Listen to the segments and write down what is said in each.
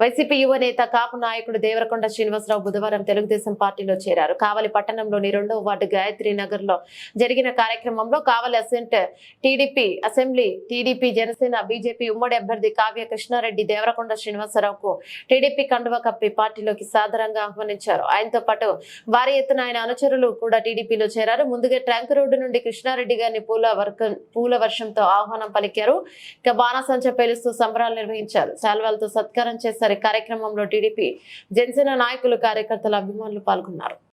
YCP యువ నేత కాపు నాయకుడు దేవరకొండ శ్రీనివాసరావు బుధవారం తెలుగుదేశం పార్టీలో చేరారు. కావలి పట్టణంలోని రెండవ వార్డు గాయత్రి నగర్లో జరిగిన కార్యక్రమంలో Kavali assigned TDP assembly TDP Janasena BJP ఉమ్మడి అభ్యర్థి కావ్య కృష్ణారెడ్డి దేవరకొండ శ్రీనివాసరావుకు టీడీపీ కండువ కప్పి పార్టీలోకి సాధారణంగా ఆహ్వానించారు. ఆయనతో పాటు భారీ ఎత్తున ఆయన అనుచరులు కూడా టీడీపీలో చేరారు. ముందుగా ట్రంక్ రోడ్డు నుండి కృష్ణారెడ్డి గారిని పూల పూల వర్షంతో ఆహ్వానం పలికారు. ఇక బాణసంచ పేలుస్తూ సంబరాలు నిర్వహించారు. శాల్వాలతో సత్కారం చేశారు. ఈ కార్యక్రమంలో టీడీపీ జనసేన నాయకులు కార్యకర్తలు అభిమానులు పాల్గొన్నారు.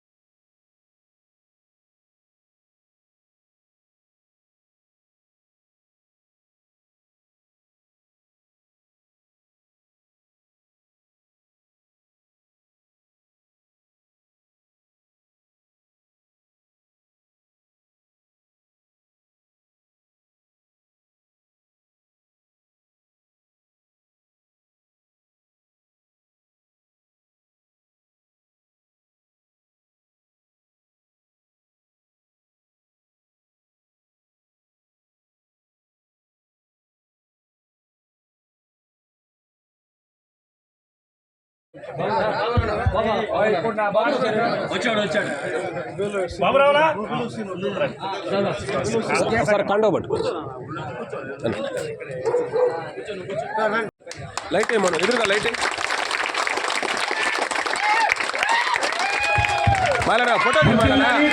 వచ్చాడు వచ్చాడు బాబురావులా సార్ కండవ పట్టుకోవచ్చు లైట్ మనం ఎదురుగా లైట్ బాలనా ఫోటో తెలుగుదేశం పార్టీ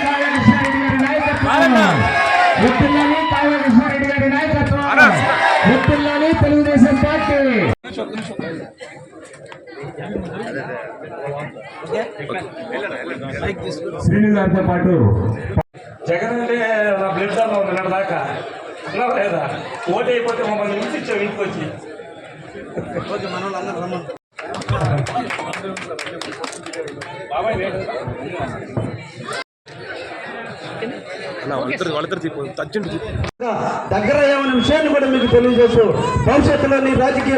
బాలనా ముత్తుల్లాని కావ్య కృష్ణారెడ్డి గారి నాయకత్వం ముత్తుల్లాని తెలుగుదేశం పార్టీ శ్రీను గారితో పాటు జగన్ అంటే నా బ్లడ్లో ఉంది నా దాకా ఉన్నావా లేదా ఓటు అయిపోతే మమ్మల్ని హింసించావు ఇంటికి వచ్చి బాబాయ్ లేడు. అన్న దగ్గర అయ్యామనే విషయాన్ని కూడా మీకు తెలియజేస్తూ భవిష్యత్తులోని రాజకీయ